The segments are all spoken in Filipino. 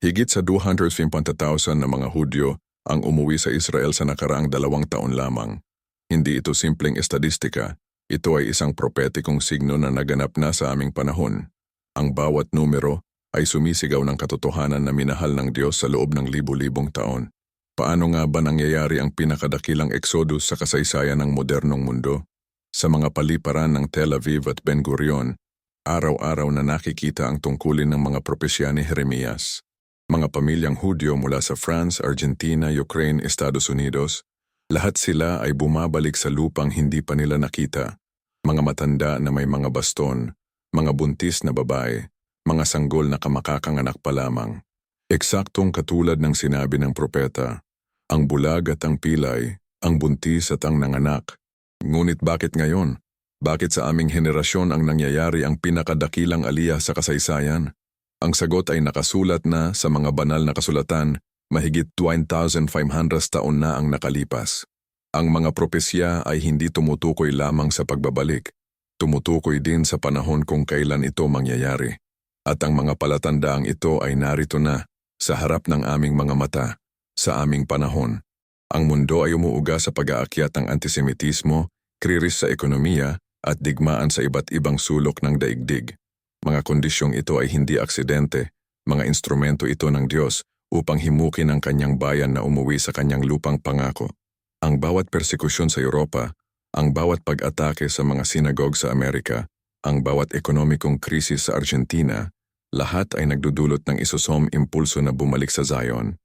Higit sa 250,000 na mga Hudyo ang umuwi sa Israel sa nakaraang dalawang taon lamang. Hindi ito simpleng estadistika, ito ay isang propetikong signo na naganap na sa aming panahon. Ang bawat numero ay sumisigaw ng katotohanan na minahal ng Diyos sa loob ng libu-libong taon. Paano nga ba nangyayari ang pinakadakilang eksodus sa kasaysayan ng modernong mundo? Sa mga paliparan ng Tel Aviv at Ben Gurion, araw-araw na nakikita ang tungkulin ng mga propesya ni Jeremias. Mga pamilyang Hudyo mula sa France, Argentina, Ukraine, Estados Unidos, lahat sila ay bumabalik sa lupang hindi pa nila nakita. Mga matanda na may mga baston, mga buntis na babae, mga sanggol na kamakakanganak pa lamang. Eksaktong katulad ng sinabi ng propeta, ang bulag at ang pilay, ang buntis at ang nanganak. Ngunit bakit ngayon? Bakit sa aming henerasyon ang nangyayari ang pinakadakilang aliyah sa kasaysayan? Ang sagot ay nakasulat na sa mga banal na kasulatan, mahigit 20,500 taon na ang nakalipas. Ang mga propesya ay hindi tumutukoy lamang sa pagbabalik, tumutukoy din sa panahon kung kailan ito mangyayari. At ang mga palatandaang ito ay narito na, sa harap ng aming mga mata, sa aming panahon. Ang mundo ay umuuga sa pag-aakyat ng antisemitismo, kriris sa ekonomiya, at digmaan sa iba't ibang sulok ng daigdig. Mga kondisyong ito ay hindi aksidente, mga instrumento ito ng Diyos upang himukin ang kanyang bayan na umuwi sa kanyang lupang pangako. Ang bawat persekusyon sa Europa, ang bawat pag-atake sa mga sinagog sa Amerika, ang bawat ekonomikong krisis sa Argentina, lahat ay nagdudulot ng isosom impulso na bumalik sa Zion.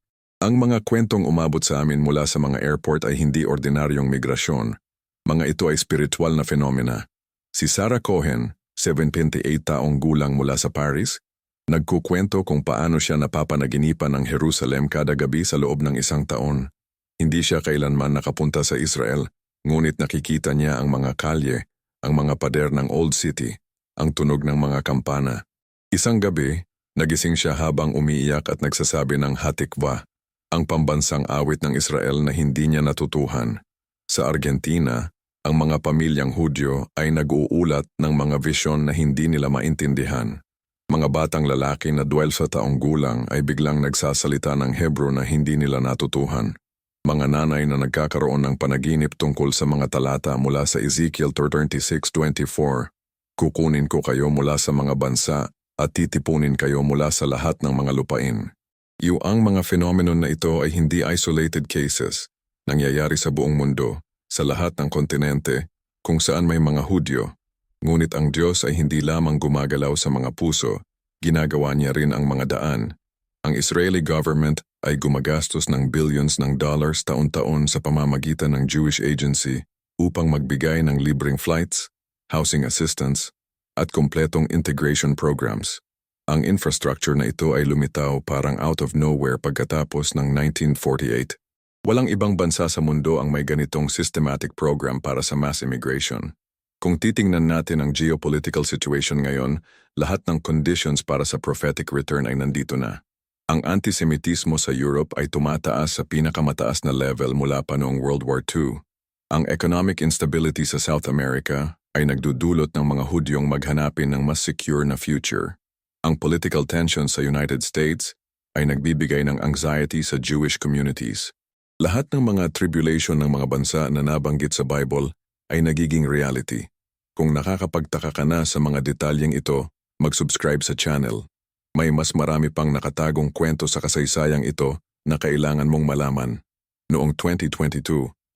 Ang mga kwentong umabot sa amin mula sa mga airport ay hindi ordinaryong migrasyon. Mga ito ay spiritual na fenomena. Si Sarah Cohen, 78 taong gulang mula sa Paris, nagkukwento kung paano siya napapanaginipan ng Jerusalem kada gabi sa loob ng isang taon. Hindi siya kailanman nakapunta sa Israel, ngunit nakikita niya ang mga kalye, ang mga pader ng Old City, ang tunog ng mga kampana. Isang gabi, nagising siya habang umiiyak at nagsasabi ng Hatikva, ang pambansang awit ng Israel na hindi niya natutuhan. Sa Argentina, ang mga pamilyang Hudyo ay nag-uulat ng mga visyon na hindi nila maintindihan. Mga batang lalaki na 12 sa taong gulang ay biglang nagsasalita ng Hebro na hindi nila natutuhan. Mga nanay na nagkakaroon ng panaginip tungkol sa mga talata mula sa Ezekiel 36.24. Kukunin ko kayo mula sa mga bansa at titipunin kayo mula sa lahat ng mga lupain. Yung mga phenomenon na ito ay hindi isolated cases, nangyayari sa buong mundo sa lahat ng kontinente kung saan may mga Hudyo. Ngunit ang Diyos ay hindi lamang gumagalaw sa mga puso, ginagawa niya rin ang mga daan. Ang Israeli government ay gumagastos ng billions ng dollars taon-taon sa pamamagitan ng Jewish Agency upang magbigay ng libreng flights, housing assistance, at kompletong integration programs. Ang infrastructure na ito ay lumitaw parang out of nowhere pagkatapos ng 1948 Walang ibang bansa sa mundo ang may ganitong systematic program para sa mass immigration. Kung titingnan natin ang geopolitical situation ngayon, lahat ng conditions para sa prophetic return ay nandito na. Ang antisemitismo sa Europe ay tumataas sa pinakamataas na level mula pa noong World War II. Ang economic instability sa South America ay nagdudulot ng mga Hudyong maghanapin ng mas secure na future. Ang political tension sa United States ay nagbibigay ng anxiety sa Jewish communities. Lahat ng mga tribulation ng mga bansa na nabanggit sa Bible ay nagiging reality. Kung nakakapagtaka ka na sa mga detalyeng ito, mag-subscribe sa channel. May mas marami pang nakatagong kwento sa kasaysayang ito na kailangan mong malaman. Noong 2022,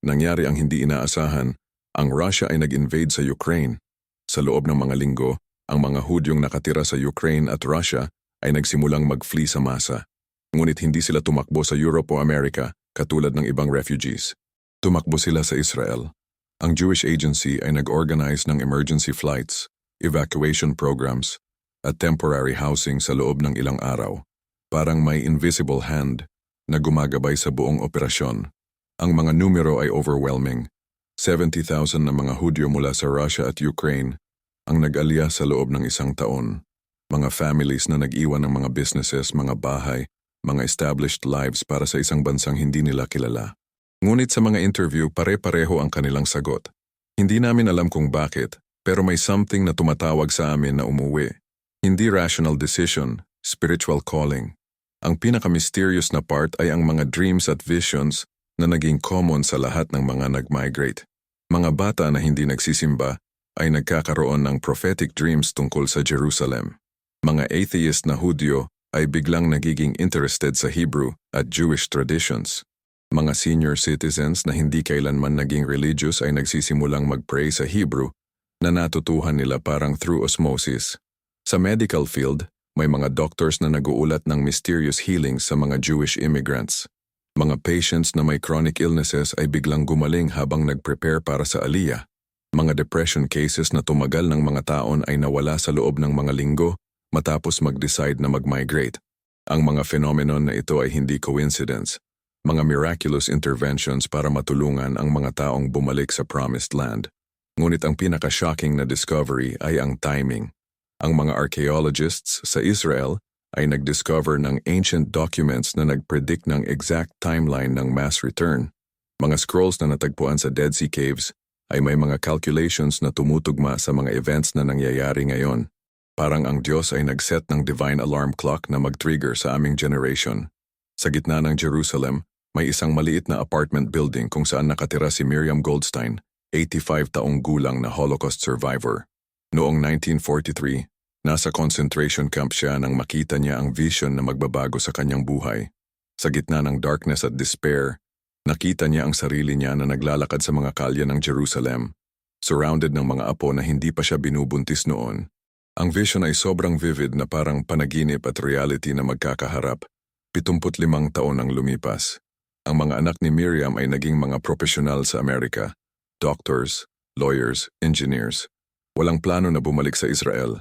nangyari ang hindi inaasahan, ang Russia ay nag-invade sa Ukraine. Sa loob ng mga linggo, ang mga Hudyong nakatira sa Ukraine at Russia ay nagsimulang mag-flee sa masa. Ngunit hindi sila tumakbo sa Europe o Amerika, katulad ng ibang refugees. Tumakbo sila sa Israel. Ang Jewish Agency ay nag-organize ng emergency flights, evacuation programs, at temporary housing sa loob ng ilang araw. Parang may invisible hand na gumagabay sa buong operasyon. Ang mga numero ay overwhelming. 70,000 na mga Hudyo mula sa Russia at Ukraine ang nag-alya sa loob ng isang taon. Mga families na nag-iwan ng mga businesses, mga bahay, mga established lives para sa isang bansang hindi nila kilala. Ngunit sa mga interview, pare-pareho ang kanilang sagot. Hindi namin alam kung bakit, pero may something na tumatawag sa amin na umuwi. Hindi rational decision, spiritual calling. Ang pinaka-mysterious na part ay ang mga dreams at visions na naging common sa lahat ng mga nag-migrate. Mga bata na hindi nagsisimba ay nagkakaroon ng prophetic dreams tungkol sa Jerusalem. Mga atheist na Hudyo ay biglang nagiging interested sa Hebrew at Jewish traditions. Mga senior citizens na hindi kailanman naging religious ay nagsisimulang mag-pray sa Hebrew na natutuhan nila parang through osmosis. Sa medical field, may mga doctors na naguulat ng mysterious healings sa mga Jewish immigrants. Mga patients na may chronic illnesses ay biglang gumaling habang nag-prepare para sa aliyah. Mga depression cases na tumagal ng mga taon ay nawala sa loob ng mga linggo matapos mag-decide na mag-migrate. Ang mga phenomenon na ito ay hindi coincidence, mga miraculous interventions para matulungan ang mga taong bumalik sa promised land. Ngunit ang pinaka-shocking na discovery ay ang timing. Ang mga archaeologists sa Israel ay nag-discover ng ancient documents na nag-predict ng exact timeline ng mass return. Mga scrolls na natagpuan sa Dead Sea Caves ay may mga calculations na tumutugma sa mga events na nangyayari ngayon. Parang ang Diyos ay nag-set ng divine alarm clock na mag-trigger sa aming generation. Sa gitna ng Jerusalem, may isang maliit na apartment building kung saan nakatira si Miriam Goldstein, 85 taong gulang na Holocaust survivor. Noong 1943, nasa concentration camp siya nang makita niya ang vision na magbabago sa kanyang buhay. Sa gitna ng darkness at despair, nakita niya ang sarili niya na naglalakad sa mga kalye ng Jerusalem, surrounded ng mga apo na hindi pa siya binubuntis noon. Ang vision ay sobrang vivid na parang panaginip at reality na magkakaharap. 75 taon ang lumipas. Ang mga anak ni Miriam ay naging mga profesional sa Amerika. Doctors, lawyers, engineers. Walang plano na bumalik sa Israel.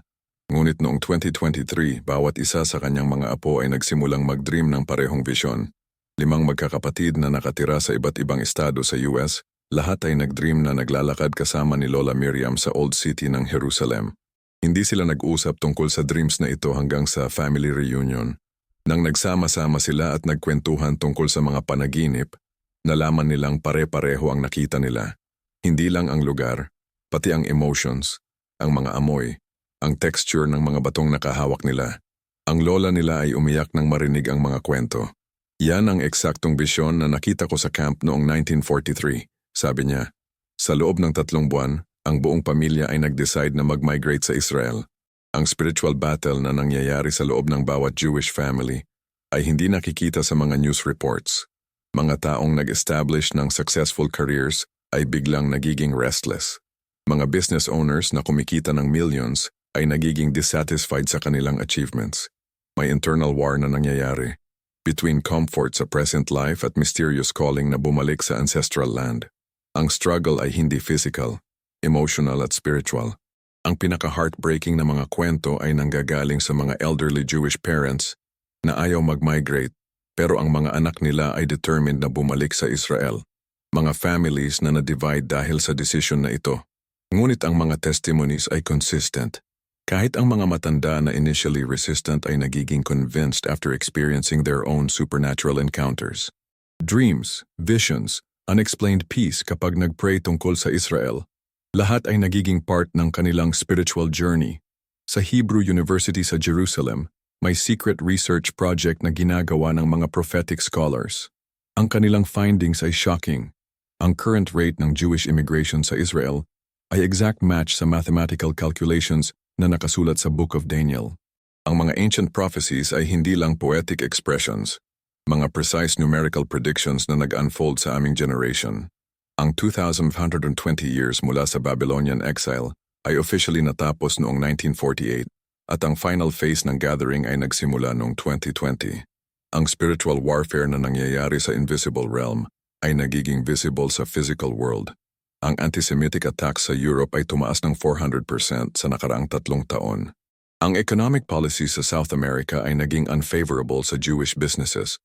Ngunit noong 2023, bawat isa sa kanyang mga apo ay nagsimulang mag-dream ng parehong vision. Limang magkakapatid na nakatira sa iba't ibang estado sa US, lahat ay nag-dream na naglalakad kasama ni Lola Miriam sa Old City ng Jerusalem. Hindi sila nag-usap tungkol sa dreams na ito hanggang sa family reunion. Nang nagsama-sama sila at nagkwentuhan tungkol sa mga panaginip, nalaman nilang pare-pareho ang nakita nila. Hindi lang ang lugar, pati ang emotions, ang mga amoy, ang texture ng mga batong nakahawak nila. Ang lola nila ay umiyak nang marinig ang mga kwento. Yan ang eksaktong bisyon na nakita ko sa camp noong 1943, sabi niya. Sa loob ng tatlong buwan, ang buong pamilya ay nag-decide na mag-migrate sa Israel. Ang spiritual battle na nangyayari sa loob ng bawat Jewish family ay hindi nakikita sa mga news reports. Mga taong nag-establish ng successful careers ay biglang nagiging restless. Mga business owners na kumikita ng millions ay nagiging dissatisfied sa kanilang achievements. May internal war na nangyayari between comfort sa present life at mysterious calling na bumalik sa ancestral land. Ang struggle ay hindi physical, emotional at spiritual. Ang pinaka-heartbreaking na mga kwento ay nanggagaling sa mga elderly Jewish parents na ayaw mag-migrate pero ang mga anak nila ay determined na bumalik sa Israel. Mga families na na-divide dahil sa decision na ito. Ngunit ang mga testimonies ay consistent. Kahit ang mga matanda na initially resistant ay nagiging convinced after experiencing their own supernatural encounters. Dreams, visions, unexplained peace kapag nagpray tungkol sa Israel, lahat ay nagiging part ng kanilang spiritual journey. Sa Hebrew University sa Jerusalem, may secret research project na ginagawa ng mga prophetic scholars. Ang kanilang findings ay shocking. Ang current rate ng Jewish immigration sa Israel ay exact match sa mathematical calculations na nakasulat sa Book of Daniel. Ang mga ancient prophecies ay hindi lang poetic expressions, mga precise numerical predictions na nag-unfold sa aming generation. Ang 2,520 years mula sa Babylonian exile ay officially natapos noong 1948 at ang final phase ng gathering ay nagsimula noong 2020. Ang spiritual warfare na nangyayari sa invisible realm ay nagiging visible sa physical world. Ang anti-Semitic attacks sa Europe ay tumaas ng 400% sa nakaraang tatlong taon. Ang economic policy sa South America ay naging unfavorable sa Jewish businesses.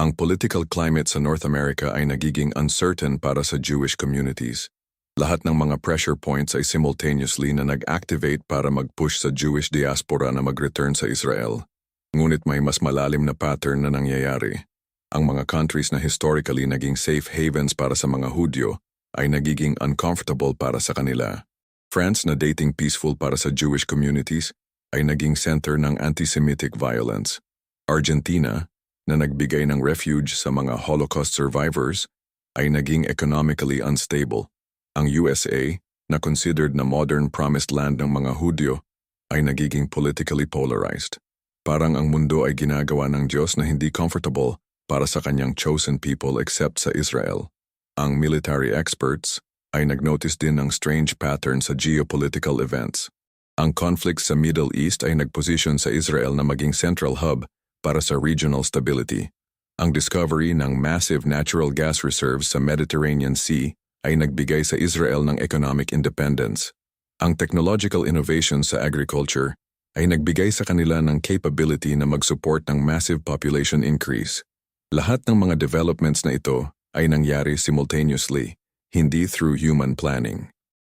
Ang political climate sa North America ay nagiging uncertain para sa Jewish communities. Lahat ng mga pressure points ay simultaneously na nag-activate para mag-push sa Jewish diaspora na mag-return sa Israel. Ngunit may mas malalim na pattern na nangyayari. Ang mga countries na historically naging safe havens para sa mga Hudyo ay nagiging uncomfortable para sa kanila. France na dating peaceful para sa Jewish communities ay naging center ng anti-Semitic violence. Argentina na nagbigay ng refuge sa mga Holocaust survivors ay naging economically unstable. Ang USA, na considered na modern promised land ng mga Hudyo, ay nagiging politically polarized. Parang ang mundo ay ginagawa ng Diyos na hindi comfortable para sa kanyang chosen people except sa Israel. Ang military experts ay nagnotice din ng strange pattern sa geopolitical events. Ang conflict sa Middle East ay nagposisyon sa Israel na maging central hub para sa regional stability. Ang discovery ng massive natural gas reserves sa Mediterranean Sea ay nagbigay sa Israel ng economic independence. Ang technological innovation sa agriculture ay nagbigay sa kanila ng capability na mag-support ng massive population increase. Lahat ng mga developments na ito ay nangyari simultaneously, hindi through human planning.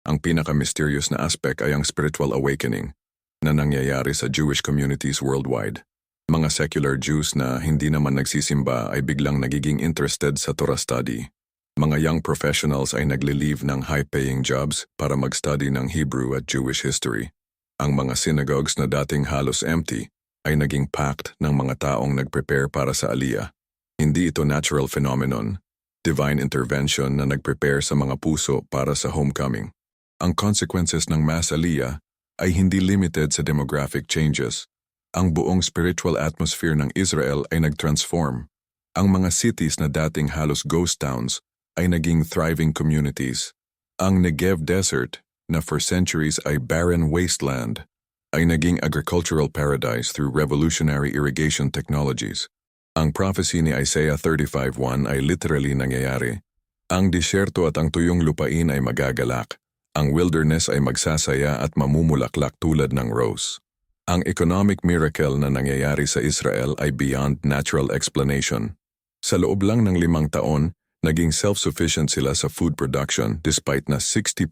Ang pinaka-mysterious na aspect ay ang spiritual awakening na nangyayari sa Jewish communities worldwide. Mga secular Jews na hindi naman nagsisimba ay biglang nagiging interested sa Torah study. Mga young professionals ay nagli-leave ng high-paying jobs para mag-study ng Hebrew at Jewish history. Ang mga synagogues na dating halos empty ay naging packed ng mga taong nag-prepare para sa aliyah. Hindi ito natural phenomenon, divine intervention na nag-prepare sa mga puso para sa homecoming. Ang consequences ng mass aliyah ay hindi limited sa demographic changes. Ang buong spiritual atmosphere ng Israel ay nag-transform. Ang mga cities na dating halos ghost towns ay naging thriving communities. Ang Negev Desert, na for centuries ay barren wasteland, ay naging agricultural paradise through revolutionary irrigation technologies. Ang prophecy ni Isaiah 35.1 ay literally nangyayari. Ang disyerto at ang tuyong lupain ay magagalak. Ang wilderness ay magsasaya at mamumulaklak tulad ng rose. Ang economic miracle na nangyayari sa Israel ay beyond natural explanation. Sa loob lang ng limang taon, naging self-sufficient sila sa food production despite na 60%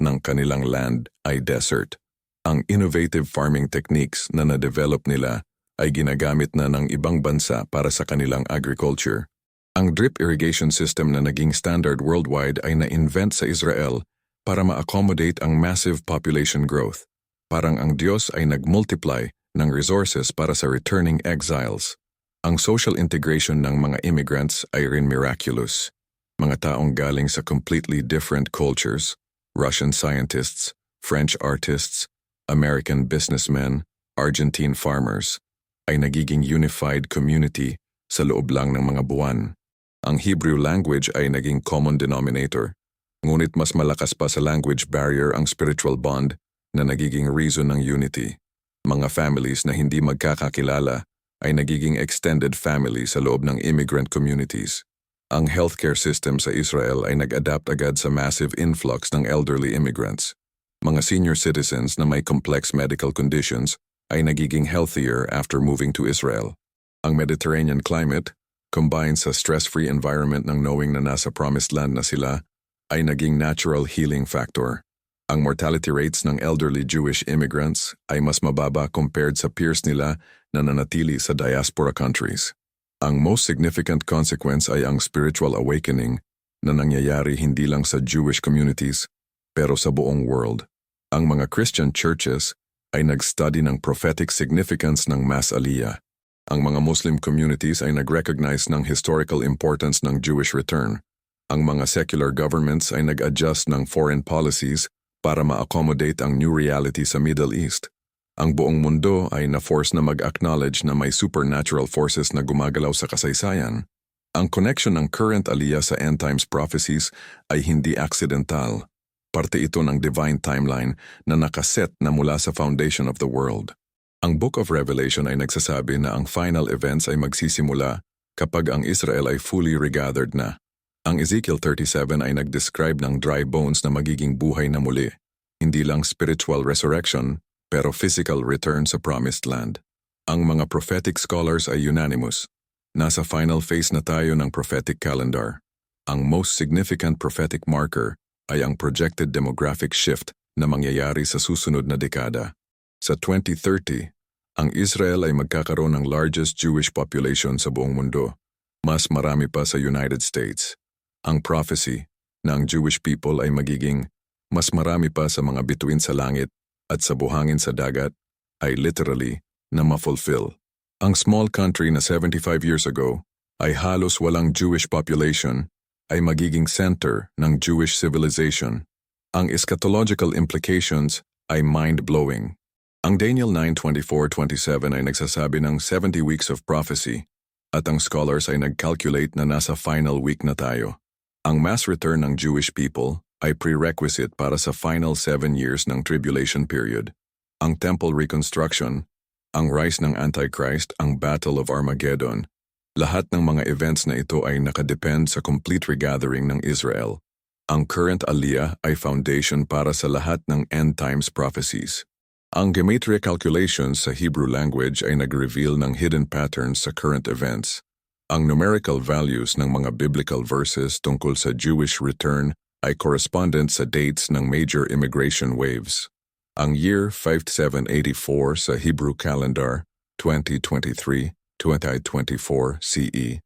ng kanilang land ay desert. Ang innovative farming techniques na na-develop nila ay ginagamit na ng ibang bansa para sa kanilang agriculture. Ang drip irrigation system na naging standard worldwide ay na-invent sa Israel para ma-accommodate ang massive population growth. Parang ang Diyos ay nag-multiply ng resources para sa returning exiles. Ang social integration ng mga immigrants ay rin miraculous. Mga taong galing sa completely different cultures, Russian scientists, French artists, American businessmen, Argentine farmers, ay nagiging unified community sa loob lang ng mga buwan. Ang Hebrew language ay naging common denominator, ngunit mas malakas pa sa language barrier ang spiritual bond na nagiging reason ng unity. Mga families na hindi magkakakilala ay nagiging extended family sa loob ng immigrant communities. Ang healthcare system sa Israel ay nag-adapt agad sa massive influx ng elderly immigrants. Mga senior citizens na may complex medical conditions ay nagiging healthier after moving to Israel. Ang Mediterranean climate, combined sa stress-free environment ng knowing na nasa promised land na sila, ay naging natural healing factor. Ang mortality rates ng elderly Jewish immigrants ay mas mababa compared sa peers nila na nanatili sa diaspora countries. Ang most significant consequence ay ang spiritual awakening na nangyayari hindi lang sa Jewish communities pero sa buong world. Ang mga Christian churches ay nag-study ng prophetic significance ng Mass Aliyah. Ang mga Muslim communities ay nag-recognize ng historical importance ng Jewish return. Ang mga secular governments ay nag-adjust ng foreign policies para ma-accommodate ang new reality sa Middle East. Ang buong mundo ay na-force na mag-acknowledge na may supernatural forces na gumagalaw sa kasaysayan. Ang connection ng current aliyah sa end times prophecies ay hindi accidental. Parte ito ng divine timeline na nakaset na mula sa foundation of the world. Ang Book of Revelation ay nagsasabi na ang final events ay magsisimula kapag ang Israel ay fully regathered na. Ang Ezekiel 37 ay nag-describe ng dry bones na magiging buhay na muli. Hindi lang spiritual resurrection, pero physical return sa promised land. Ang mga prophetic scholars ay unanimous. Nasa final phase na tayo ng prophetic calendar. Ang most significant prophetic marker ay ang projected demographic shift na mangyayari sa susunod na dekada. Sa 2030, ang Israel ay magkakaroon ng largest Jewish population sa buong mundo. Mas marami pa sa United States. Ang prophecy na ang Jewish people ay magiging mas marami pa sa mga bituin sa langit at sa buhangin sa dagat ay literally na ma-fulfill. Ang small country na 75 years ago ay halos walang Jewish population ay magiging center ng Jewish civilization. Ang eschatological implications ay mind-blowing. Ang Daniel 9.24-27 ay nagsasabi ng 70 weeks of prophecy at ang scholars ay nag-calculate na nasa final week na tayo. Ang mass return ng Jewish people ay prerequisite para sa final seven years ng tribulation period. Ang temple reconstruction, ang rise ng Antichrist, ang Battle of Armageddon, lahat ng mga events na ito ay nakadepend sa complete regathering ng Israel. Ang current aliyah ay foundation para sa lahat ng end times prophecies. Ang gematria calculations sa Hebrew language ay nag-reveal ng hidden patterns sa current events. Ang numerical values ng mga biblical verses tungkol sa Jewish return ay correspondent sa dates ng major immigration waves. Ang year 5784 sa Hebrew calendar, 2023-2024 CE, E,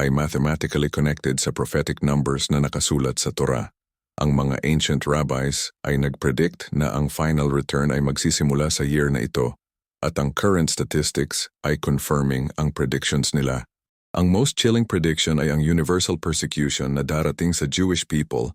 ay mathematically connected sa prophetic numbers na nakasulat sa Torah. Ang mga ancient rabbis ay nagpredict na ang final return ay magsisimula sa year na ito at ang current statistics ay confirming ang predictions nila. Ang most chilling prediction ay ang universal persecution na darating sa Jewish people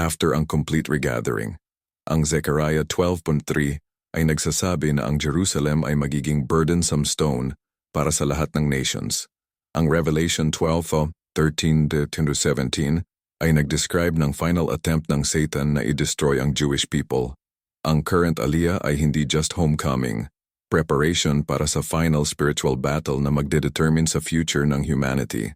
after ang complete regathering. Ang Zechariah 12.3 ay nagsasabi na ang Jerusalem ay magiging burdensome stone para sa lahat ng nations. Ang Revelation 12:13-17 ay nag-describe ng final attempt ng Satan na i-destroy ang Jewish people. Ang current aliyah ay hindi just homecoming, preparation para sa final spiritual battle na magdedetermine sa future ng humanity.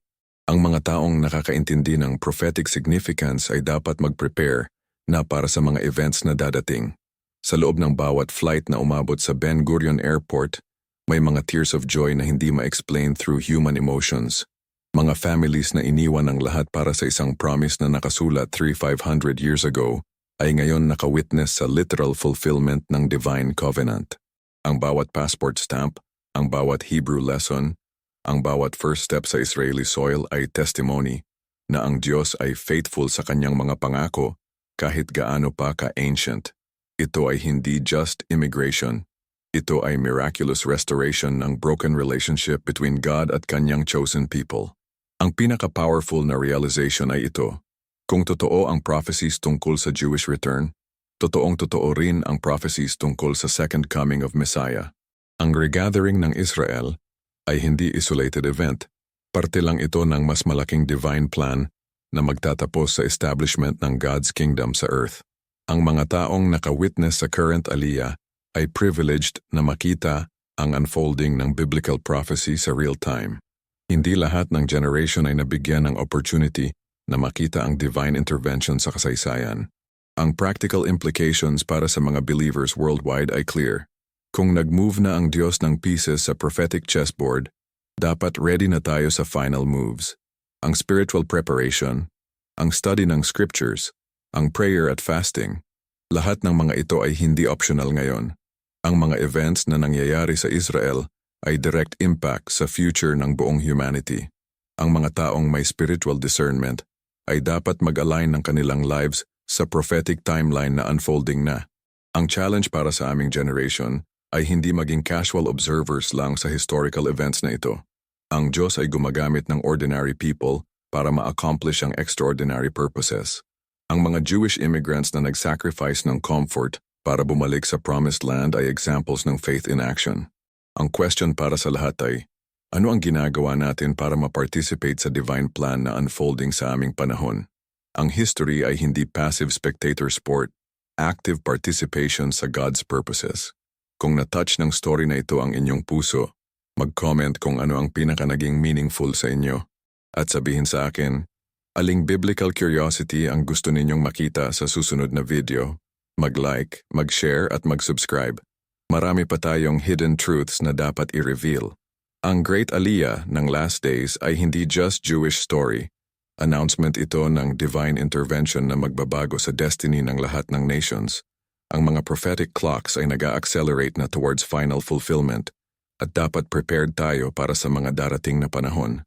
Ang mga taong nakakaintindi ng prophetic significance ay dapat mag-prepare na para sa mga events na dadating. Sa loob ng bawat flight na umabot sa Ben Gurion Airport, may mga tears of joy na hindi ma-explain through human emotions. Mga families na iniwan ng lahat para sa isang promise na nakasulat 3,500 years ago ay ngayon nakawitness sa literal fulfillment ng divine covenant. Ang bawat passport stamp, ang bawat Hebrew lesson, ang bawat first step sa Israeli soil ay testimony na ang Diyos ay faithful sa kanyang mga pangako kahit gaano pa ka-ancient. Ito ay hindi just immigration. Ito ay miraculous restoration ng broken relationship between God at kanyang chosen people. Ang pinaka-powerful na realization ay ito. Kung totoo ang prophecies tungkol sa Jewish return, totoong totoo rin ang prophecies tungkol sa second coming of Messiah. Ang regathering ng Israel ay hindi isolated event. Parte lang ito ng mas malaking divine plan na magtatapos sa establishment ng God's kingdom sa earth. Ang mga taong nakawitness sa current aliyah ay privileged na makita ang unfolding ng biblical prophecy sa real time. Hindi lahat ng generation ay nabigyan ng opportunity na makita ang divine intervention sa kasaysayan. Ang practical implications para sa mga believers worldwide ay clear. Kung nag-move na ang Diyos ng pieces sa prophetic chessboard, dapat ready na tayo sa final moves. Ang spiritual preparation, ang study ng scriptures, ang prayer at fasting, lahat ng mga ito ay hindi optional ngayon. Ang mga events na nangyayari sa Israel ay direct impact sa future ng buong humanity. Ang mga taong may spiritual discernment ay dapat mag-align ng kanilang lives sa prophetic timeline na unfolding na. Ang challenge para sa aming generation ay hindi maging casual observers lang sa historical events na ito. Ang Diyos ay gumagamit ng ordinary people para ma-accomplish ang extraordinary purposes. Ang mga Jewish immigrants na nag-sacrifice ng comfort para bumalik sa promised land ay examples ng faith in action. Ang question para sa lahat ay, ano ang ginagawa natin para ma-participate sa divine plan na unfolding sa aming panahon? Ang history ay hindi passive spectator sport, active participation sa God's purposes. Kung na-touch ng story na ito ang inyong puso, mag-comment kung ano ang pinaka naging meaningful sa inyo. At sabihin sa akin, aling biblical curiosity ang gusto ninyong makita sa susunod na video. Mag-like, mag-share at mag-subscribe. Marami pa tayong hidden truths na dapat i-reveal. Ang Great Aliyah ng Last Days ay hindi just Jewish story. Announcement ito ng divine intervention na magbabago sa destiny ng lahat ng nations. Ang mga prophetic clocks ay nag-accelerate na towards final fulfillment at dapat prepared tayo para sa mga darating na panahon.